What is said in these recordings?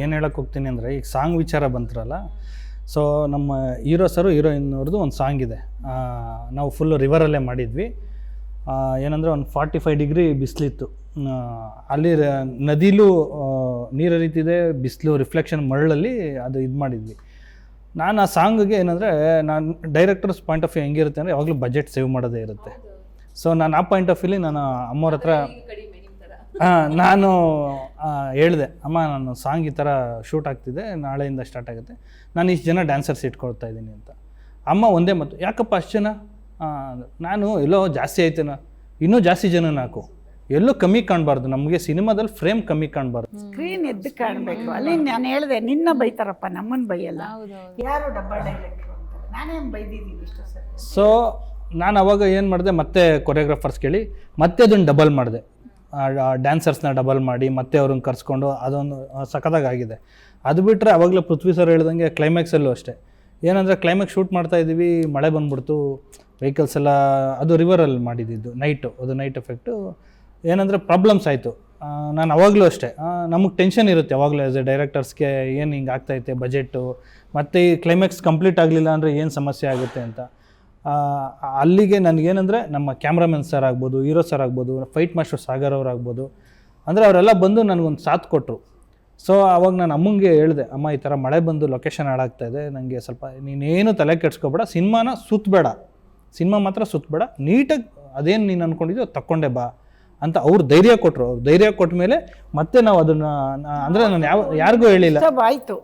ಏನು ಹೇಳಕ್ಕೆ ಹೋಗ್ತೀನಿ ಅಂದರೆ ಈಗ ಸಾಂಗ್ ವಿಚಾರ ಬಂತ್ರಲ್ಲ ಸೊ ನಮ್ಮ ಹೀರೋ ಸರು ಹೀರೋಯಿನ್ ಅವ್ರದ್ದು ಒಂದು ಸಾಂಗ್ ಇದೆ. ನಾವು ಫುಲ್ಲು ರಿವರಲ್ಲೇ ಮಾಡಿದ್ವಿ. ಏನಂದರೆ ಒಂದು ಫಾರ್ಟಿ ಫೈವ್ ಡಿಗ್ರಿ ಬಿಸಿಲಿತ್ತು. ಅಲ್ಲಿ ನದಿಲೂ ನೀರು ಹರಿತಿದೆ ಬಿಸಿಲು ರಿಫ್ಲೆಕ್ಷನ್ ಮರಳಲ್ಲಿ ಅದು ಇದು ಮಾಡಿದ್ವಿ. ನಾನು ಆ ಸಾಂಗ್ಗೆ ಏನಂದರೆ ನಾನು ಡೈರೆಕ್ಟರ್ಸ್ ಪಾಯಿಂಟ್ ಆಫ್ ವ್ಯೂ ಹೆಂಗಿರುತ್ತೆ ಅಂದರೆ ಯಾವಾಗಲೂ ಬಜೆಟ್ ಸೇವ್ ಮಾಡೋದೇ ಇರುತ್ತೆ. ಸೊ ನಾನು ಆ ಪಾಯಿಂಟ್ ಆಫ್ ವ್ಯೂಲಿ ನಾನು ಅಮ್ಮವ್ರ ಹತ್ರ ನಾನು ಹೇಳಿದೆ ಅಮ್ಮ ನಾನು ಸಾಂಗ್ ಈ ಥರ ಶೂಟ್ ಆಗ್ತಿದೆ ನಾಳೆಯಿಂದ ಸ್ಟಾರ್ಟ್ ಆಗುತ್ತೆ. ನಾನು ಇಷ್ಟು ಜನ ಡ್ಯಾನ್ಸರ್ಸ್ ಇಟ್ಕೊಳ್ತಾ ಇದ್ದೀನಿ ಅಂತ. ಅಮ್ಮ ಒಂದೇ ಮತ್ತು ಯಾಕಪ್ಪ ಅಷ್ಟು ಜನ? ನಾನು ಎಲ್ಲೋ ಜಾಸ್ತಿ ಆಯ್ತೇನ? ಇನ್ನೂ ಜಾಸ್ತಿ ಜನ ನಾಲ್ಕು ಎಲ್ಲೂ ಕಮ್ಮಿ ಕಾಣಬಾರ್ದು. ನಮಗೆ ಸಿನಿಮಾದಲ್ಲಿ ಫ್ರೇಮ್ ಕಮ್ಮಿ ಕಾಣಬಾರ್ದು. ಸ್ಕ್ರೀನ್ ಎದ್ದು ಕಾಣಬೇಕು. ಅಲ್ಲಿ ನಾನು ಹೇಳಿದೆ ನಿನ್ನ ಬೈತಾರಪ್ಪ ನಮ್ಮನ್ನು ಬೈಯಲ್ಲ. ಯಾರು ಡಬ್ಬ ಡೈರೆಕ್ಟ್ರು ನಾನೇನು ಬೈದಿದ್ದೀನಿ ಇಷ್ಟು ಸರಿ? ಸೊ ನಾನು ಅವಾಗ ಏನು ಮಾಡಿದೆ ಮತ್ತೆ ಕೊರಿಯೋಗ್ರಾಫರ್ಸ್ ಕೇಳಿ ಮತ್ತೆ ಅದನ್ನು ಡಬಲ್ ಮಾಡಿದೆ. ಡ್ಯಾನ್ಸರ್ಸ್ನ ಡಬಲ್ ಮಾಡಿ ಮತ್ತೆ ಅವ್ರನ್ನ ಕರ್ಸ್ಕೊಂಡು ಅದೊಂದು ಸಖತ್ತಾಗಿದೆ ಅದು ಬಿಟ್ಟರೆ ಅವಾಗಲೇ ಪೃಥ್ವಿ ಸರ್ ಹೇಳ್ದಂಗೆ ಕ್ಲೈಮ್ಯಾಕ್ಸಲ್ಲೂ ಅಷ್ಟೇ. ಏನಂದರೆ ಕ್ಲೈಮ್ಯಾಕ್ಸ್ ಶೂಟ್ ಮಾಡ್ತಾ ಇದ್ದೀವಿ, ಮಳೆ ಬಂದ್ಬಿಡ್ತು ವೆಹಿಕಲ್ಸ್ ಎಲ್ಲ, ಅದು ರಿವರಲ್ಲಿ ಮಾಡಿದ್ದು ನೈಟು ಅದು ನೈಟ್ ಎಫೆಕ್ಟು ಏನಂದರೆ ಪ್ರಾಬ್ಲಮ್ಸ್ ಆಯಿತು. ನಾನು ಅವಾಗಲೂ ಅಷ್ಟೇ. ನಮಗೆ ಟೆನ್ಷನ್ ಇರುತ್ತೆ ಯಾವಾಗಲೂ ಆ್ಯಸ್ ಎ ಡೈರೆಕ್ಟರ್ಸ್ಗೆ ಏನು ಹಿಂಗೆ ಆಗ್ತೈತೆ ಬಜೆಟ್ಟು ಮತ್ತು ಈ ಕ್ಲೈಮ್ಯಾಕ್ಸ್ ಕಂಪ್ಲೀಟ್ ಆಗಲಿಲ್ಲ ಅಂದರೆ ಏನು ಸಮಸ್ಯೆ ಆಗುತ್ತೆ ಅಂತ. ಅಲ್ಲಿಗೆ ನನಗೇನಂದರೆ ನಮ್ಮ ಕ್ಯಾಮ್ರಾಮನ್ ಸರ್ ಆಗ್ಬೋದು ಹೀರೋ ಸರ್ ಆಗ್ಬೋದು ಫೈಟ್ ಮಾಸ್ಟರ್ ಸಾಗರ್ ಅವ್ರು ಆಗ್ಬೋದು. ಅಂದರೆ ಅವರೆಲ್ಲ ಬಂದು ನನಗೊಂದು ಸಾಥ್ ಕೊಟ್ಟರು ಸೊ ಅವಾಗ ನಾನು ಅಮ್ಮಂಗೆ ಹೇಳಿದೆ ಅಮ್ಮ ಈ ಥರ ಮಳೆ ಬಂದು ಲೊಕೇಶನ್ ಹಾಳಾಗ್ತಾ ಇದೆ ನನಗೆ ಸ್ವಲ್ಪ ನೀನೇನು ತಲೆ ಕೆಡ್ಸ್ಕೊಬೇಡ ಸಿನಿಮಾನ ಸುತ್ತಬೇಡ ಸಿನಿಮಾ ಮಾತ್ರ ಸುತ್ತಬೇಡ ನೀಟಾಗಿ ಅದೇನು ನೀನು ಅಂದ್ಕೊಂಡಿದ್ಯೋ ತಕ್ಕೊಂಡೆ ಬಾ. ಅಂತ ಅವ್ರು ಧೈರ್ಯ ಕೊಟ್ಟರು ಅವ್ರು ಧೈರ್ಯ ಕೊಟ್ಟ ಮೇಲೆ ಮತ್ತೆ ನಾವು ಅದನ್ನು ಅಂದರೆ ನಾನು ಯಾವ ಯಾರಿಗೂ ಹೇಳಿಲ್ಲ. ಆಯಿತು ಆಯ್ತು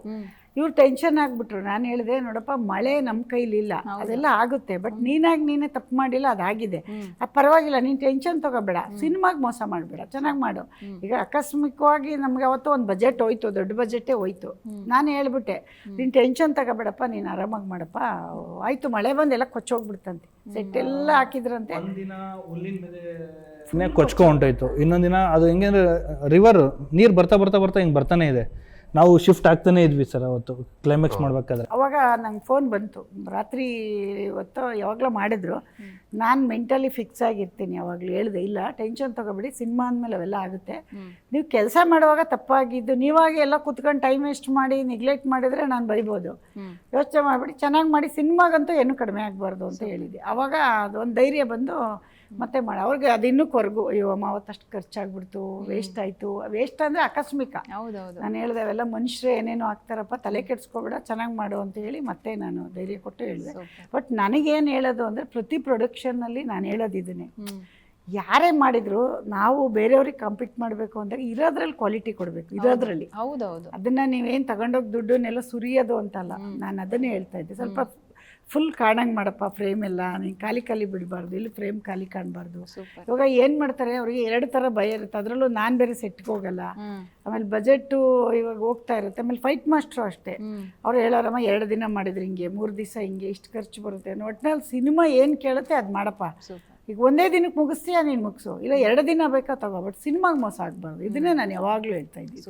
ಇವ್ರು ಟೆನ್ಷನ್ ಆಗ್ಬಿಟ್ರು. ನಾನು ಹೇಳಿದೆ ನೋಡಪ್ಪ ಮಳೆ ನಮ್ಮ ಕೈಲಿಲ್ಲ. ಅದೆಲ್ಲ ಆಗುತ್ತೆ. ಬಟ್ ನೀನಾಗಿ ನೀನೇ ತಪ್ಪು ಮಾಡಿಲ್ಲ ಅದಾಗಿದೆ. ಅದು ಪರವಾಗಿಲ್ಲ ನೀನು ಟೆನ್ಷನ್ ತಗೋಬೇಡ. ಸಿನಿಮಾಗೆ ಮೋಸ ಮಾಡಬೇಡ. ಚೆನ್ನಾಗಿ ಮಾಡು. ಈಗ ಆಕಸ್ಮಿಕವಾಗಿ ನಮ್ಗೆ ಅವತ್ತು ಒಂದು ಬಜೆಟ್ ಹೋಯ್ತು ದೊಡ್ಡ ಬಜೆಟೇ ಹೋಯ್ತು. ನಾನು ಹೇಳ್ಬಿಟ್ಟೆ ನೀನು ಟೆನ್ಷನ್ ತಗೋಬೇಡಪ್ಪ ನೀನು ಆರಾಮಾಗಿ ಮಾಡಪ್ಪ. ಆಯಿತು ಮಳೆ ಬಂದು ಎಲ್ಲ ಕೊಚ್ಚೋಗ್ಬಿಡ್ತಂತೆ ಸೆಟ್ ಎಲ್ಲ ಹಾಕಿದ್ರಂತೆ. ಕೊಚ್ಕೊ ಹೊಂಟೋಯ್ತು. ಇನ್ನೊಂದು ದಿನ ಅದು ಹೆಂಗೆ ಅಂದರೆ ರಿವರ್ ನೀರು ಬರ್ತಾ ಬರ್ತಾ ಬರ್ತಾ ಹಿಂಗೆ ಬರ್ತಾನೆ ಇದೆ. ನಾವು ಶಿಫ್ಟ್ ಆಗ್ತಾನೆ ಇದ್ವಿ ಸರ್ ಅವತ್ತು ಕ್ಲೈಮ್ಯಾಕ್ಸ್ ಮಾಡ್ಬೇಕಾದ್ರೆ. ಅವಾಗ ನಂಗೆ ಫೋನ್ ಬಂತು. ರಾತ್ರಿ ಇವತ್ತು ಯಾವಾಗಲೂ ಮಾಡಿದ್ರು. ನಾನು ಮೆಂಟಲಿ ಫಿಕ್ಸ್ ಆಗಿರ್ತೀನಿ ಯಾವಾಗಲೂ ಹೇಳಿದೆ ಇಲ್ಲ ಟೆನ್ಷನ್ ತೊಗೊಬೇಡಿ ಸಿನಿಮಾ ಅಂದಮೇಲೆ ಅವೆಲ್ಲ ಆಗುತ್ತೆ. ನೀವು ಕೆಲಸ ಮಾಡುವಾಗ ತಪ್ಪಾಗಿದ್ದು ನೀವಾಗೆ ಎಲ್ಲ ಕುತ್ಕೊಂಡು ಟೈಮ್ ವೇಸ್ಟ್ ಮಾಡಿ ನೆಗ್ಲೆಕ್ಟ್ ಮಾಡಿದ್ರೆ ನಾನು ಬರಿಬೋದು. ಯೋಚನೆ ಮಾಡಿಬಿಡಿ ಚೆನ್ನಾಗಿ ಮಾಡಿ ಸಿನಿಮಾಗಂತೂ ಏನು ಕಡಿಮೆ ಆಗಬಾರ್ದು ಅಂತ ಹೇಳಿದ್ದೆ ಅವಾಗ ಅದೊಂದು ಧೈರ್ಯ ಬಂದು ಮತ್ತೆ ಮಾಡಿ ಅವ್ರಿಗೆ ಅದು ಇನ್ನೂ ಕೊರಗು ಅಯ್ಯೋ ಅಮ್ಮ ಅವತ್ತಷ್ಟು ಖರ್ಚಾಗ್ಬಿಡ್ತು ವೇಸ್ಟ್ ಆಯಿತು. ವೇಸ್ಟ್ ಅಂದರೆ ಆಕಸ್ಮಿಕ. ಹೌದೌದು. ನಾನು ಹೇಳಿದೆ ಅವೆಲ್ಲ ಮನುಷ್ಯರು ಏನೇನೋ ಆಗ್ತಾರಪ್ಪ ತಲೆ ಕೆಡಿಸ್ಕೊಬೇಡ ಚೆನ್ನಾಗಿ ಮಾಡು ಅಂತ ಹೇಳಿ ಮತ್ತೆ ನಾನು ಧೈರ್ಯ ಕೊಟ್ಟು ಹೇಳಿದೆ. ಬಟ್ ನನಗೇನು ಹೇಳೋದು ಅಂದರೆ ಪ್ರತಿ ಪ್ರೊಡಕ್ಷನ್ನಲ್ಲಿ ನಾನು ಹೇಳೋದಿದ್ದೀನಿ ಯಾರೇ ಮಾಡಿದ್ರು ನಾವು ಬೇರೆಯವ್ರಿಗೆ ಕಂಪೀಟ್ ಮಾಡಬೇಕು ಅಂದಾಗ ಇರೋದ್ರಲ್ಲಿ ಕ್ವಾಲಿಟಿ ಕೊಡಬೇಕು ಇರೋದ್ರಲ್ಲಿ. ಹೌದೌದು. ಅದನ್ನ ನೀವೇನು ತಗೊಂಡೋಗಿ ದುಡ್ಡನ್ನೆಲ್ಲ ಸುರಿಯೋದು ಅಂತಲ್ಲ ನಾನು ಅದನ್ನೇ ಹೇಳ್ತಾ ಇದ್ದೆ. ಸ್ವಲ್ಪ ಫುಲ್ ಕಾಣಂಗೆ ಮಾಡಪ್ಪ ಫ್ರೇಮ್ ಎಲ್ಲ. ನೀನು ಖಾಲಿ ಖಾಲಿ ಬಿಡಬಾರ್ದು. ಇಲ್ಲಿ ಫ್ರೇಮ್ ಖಾಲಿ ಕಾಣಬಾರ್ದು. ಇವಾಗ ಏನು ಮಾಡ್ತಾರೆ ಅವರಿಗೆ ಎರಡು ಥರ ಭಯ ಇರುತ್ತೆ. ಅದರಲ್ಲೂ ನಾನು ಬೇರೆ ಸೆಟ್ಗೆ ಹೋಗಲ್ಲ. ಆಮೇಲೆ ಬಜೆಟ್ಟು ಇವಾಗ ಹೋಗ್ತಾ ಇರುತ್ತೆ. ಆಮೇಲೆ ಫೈಟ್ ಮಾಸ್ಟ್ರು ಅಷ್ಟೇ. ಅವ್ರು ಹೇಳೋರಮ್ಮ ಎರಡು ದಿನ ಮಾಡಿದ್ರೆ ಹಿಂಗೆ ಮೂರು ದಿವಸ ಹಿಂಗೆ ಇಷ್ಟು ಖರ್ಚು ಬರುತ್ತೆ ಒಟ್ಟಿನಲ್ಲಿ ಸಿನಿಮಾ ಏನು ಕೇಳುತ್ತೆ ಅದು ಮಾಡಪ್ಪ. ಈಗ ಒಂದೇ ದಿನಕ್ಕೆ ಮುಗಿಸ್ತೀಯಾ ನೀನು ಮುಗಿಸು? ಇಲ್ಲ ಎರಡು ದಿನ ಬೇಕಾ ತಗೋ? ಬಟ್ ಸಿನಿಮಾಗೆ ಮೋಸ ಆಗಬಾರ್ದು. ಇದನ್ನೇ ನಾನು ಯಾವಾಗಲೂ ಹೇಳ್ತಾ ಇದ್ದೀನಿ.